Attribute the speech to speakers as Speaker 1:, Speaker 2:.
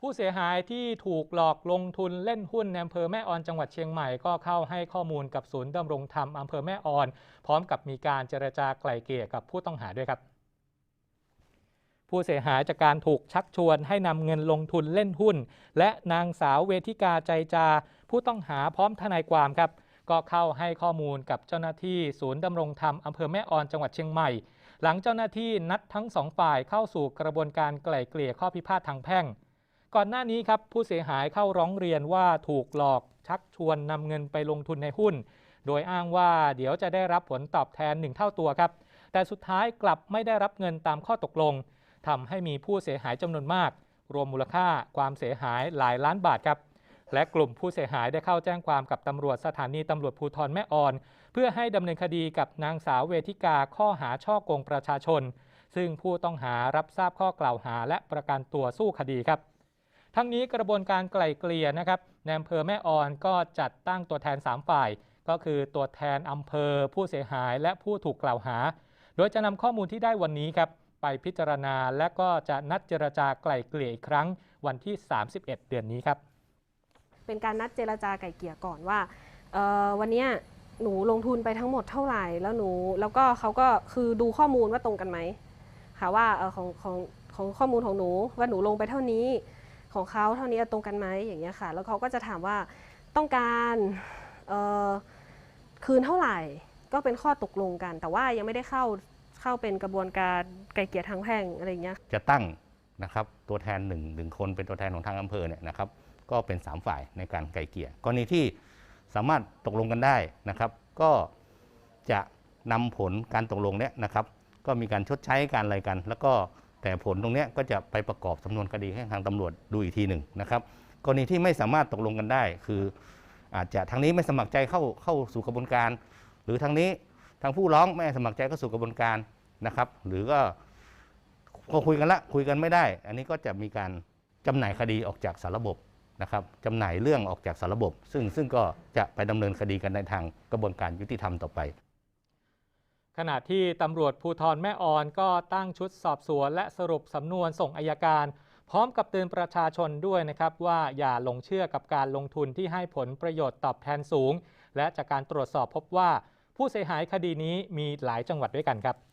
Speaker 1: ผู้เสียหายที่ถูกหลอกลงทุนเล่นหุ้นในอำเภอแม่ออนจังหวัดเชียงใหม่ก็เข้าให้ข้อมูลกับศูนย์ดำรงธรรมอำเภอแม่ออน พร้อมกับมีการเจรจาไกล่เกลี่ยกับผู้ต้องหาด้วยครับ ผู้เสียหายจากการถูกชักชวนให้นำเงินลงทุนเล่นหุ้น และนางสาวเวทิกาใจจา ผู้ต้องหาพร้อมทนายความครับ ก็เข้าให้ข้อมูลกับเจ้าหน้าที่ศูนย์ดำรงธรรมอำเภอแม่ออนจังหวัดเชียงใหม่หลังเจ้าหน้าที่นัดทั้งสองฝ่ายเข้าสู่กระบวนการไกล่เกลี่ยข้อพิพาททางแพ่ง ก่อนหน้านี้ครับผู้เสียหายเข้าร้องเรียนว่าถูกหลอกชักชวนนำเงินไปลงทุนในหุ้น โดยอ้างว่าเดี๋ยวจะได้รับผลตอบแทน1เท่าตัวครับ แต่สุดท้ายกลับไม่ได้รับเงินตามข้อตกลงทำให้มีผู้เสียหายจำนวนมาก รวมมูลค่าความเสียหายหลายล้านบาทครับ และกลุ่มผู้เสียหายได้เข้าแจ้งความกับตำรวจสถานีตำรวจภูธรแม่ออน เพื่อให้ดำเนินคดีกับนางสาวเวทิกาข้อหาช่อโกงประชาชน ซึ่งผู้ต้องหารับทราบข้อกล่าวหาและประกันตัวสู้คดีครับ ทั้งนี้กระบวนการไกล่เกลี่ยนะครับในอำเภอแม่ออนก็จัดตั้งตัวแทน 3 ฝ่าย ก็คือตัวแทนอำเภอ ผู้เสียหายและผู้ถูกกล่าวหา โดยจะนำข้อมูลที่ได้วันนี้ครับไปพิจารณาและก็จะนัดเจรจาไกล่เกลี่ยอีกครั้งวันที่ 31 เดือนนี้ครับ
Speaker 2: เป็นการนัดเจรจาไกล่เกลี่ยก่อนว่าวันนี้หนูลงทุนไปทั้งหมดเท่าไหร่แล้วหนูแล้วก็เขาก็คือดูข้อมูลว่าตรงกันไหมค่ะว่าของของของข้อมูลของหนูว่าหนูลงไปเท่านี้ ของเขาเท่านี้ตรงกันไหมอย่างเงี้ยค่ะ แล้วเขาก็จะถามว่าต้องการคืนเท่าไหร่ก็เป็นข้อตกลงกัน แต่ว่ายังไม่ได้เข้าเข้าเป็นกระบวนการไก่เกลี่ยทางแพ่งอะไรเงี้ย
Speaker 3: จะตั้งนะครับตัวแทนหนึ่งหนึ่งคนเป็นตัวแทนของทางอำเภอเนี่ยนะครับ ก็เป็น 3 ฝ่ายในการไกลเกลี่ยกรณีที่สามารถตกลงกันได้นะครับ ก็จะนำผลการตกลงเนี่ยนะครับ ก็มีการชดใช้การอะไรกัน แล้วก็ แต่ผลตรงนี้ก็จะไปประกอบสำนวนคดีให้ทางตำรวจดูอีกทีหนึ่งนะครับกรณีที่ไม่สามารถตกลงกันได้ คืออาจจะทางนี้ไม่สมัครใจเข้าเข้าสู่กระบวนการ หรือทางนี้ทางผู้ร้องไม่สมัครใจเข้าสู่กระบวนการนะครับ หรือก็พอคุยกันละคุยกันไม่ได้ อันนี้ก็จะมีการจำหน่ายคดีออกจากสารระบบนะครับจำหน่ายเรื่องออกจากสารระบบ ซึ่งซึ่งก็จะไปดำเนินคดีกันในทางกระบวนการยุติธรรมต่อไป
Speaker 1: ขณะที่ตำรวจภูธรแม่ออนก็ตั้งชุดสอบสวน และสรุปสำนวนส่งอายการ พร้อมกับเตือนประชาชนด้วยนะครับว่าอย่าหลงเชื่อกับการลงทุนที่ให้ผลประโยชน์ตอบแทนสูง และจากการตรวจสอบพบว่า ผู้เสียหายคดีนี้มีหลายจังหวัดด้วยกันครับ